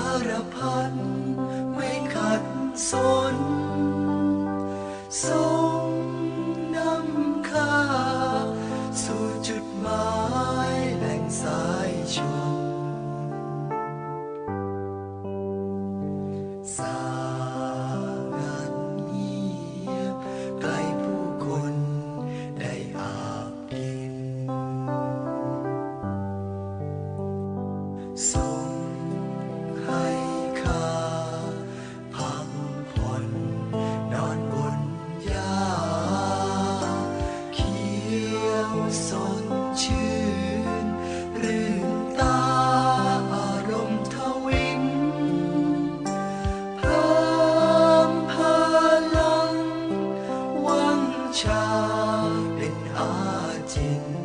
ารพันไม่ขัดสนสมนำค่า สู่จุดหมายแห่งสายชมสา 恰ป็น